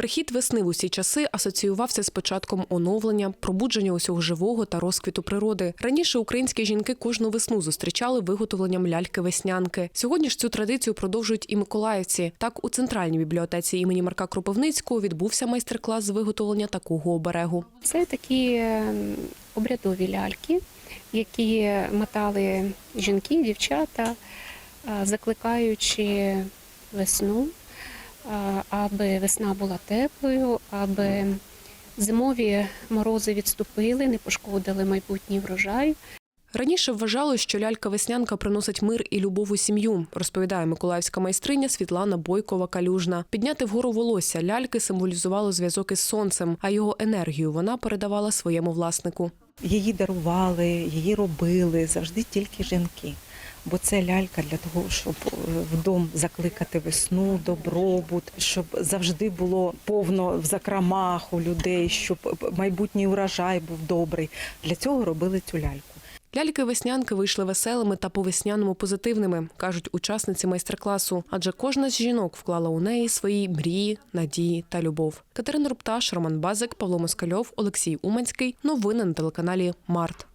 Прихід весни в усі часи асоціювався з початком оновлення, пробудження усього живого та розквіту природи. Раніше українські жінки кожну весну зустрічали виготовленням ляльки-веснянки. Сьогодні ж цю традицію продовжують і миколаївці. Так, у центральній бібліотеці імені Марка Кропивницького відбувся майстер-клас з виготовлення такого оберегу. Це такі ем, обрядові ляльки, які мотали жінки, дівчата, закликаючи весну, аби весна була теплою, аби зимові морози відступили, не пошкодили майбутній врожай. Раніше вважали, що лялька-веснянка приносить мир і любов у сім'ю, розповідає миколаївська майстриня Світлана Бойкова Калюжна. Підняти вгору волосся ляльки символізувало зв'язок із сонцем, а його енергію вона передавала своєму власнику. Її дарували, її робили завжди тільки жінки. Бо це лялька для того, щоб е, в дом закликати весну, добробут, щоб завжди було повно в закромах у людей, щоб майбутній урожай був добрий. Для цього робили цю ляльку. Ляльки-веснянки вийшли веселими та по-весняному позитивними, кажуть учасниці майстер-класу. Адже кожна з жінок вклала у неї свої мрії, надії та любов. Катерина Рупташ, Роман Базик, Павло Москальов, Олексій Уманський. Новини на телеканалі Март.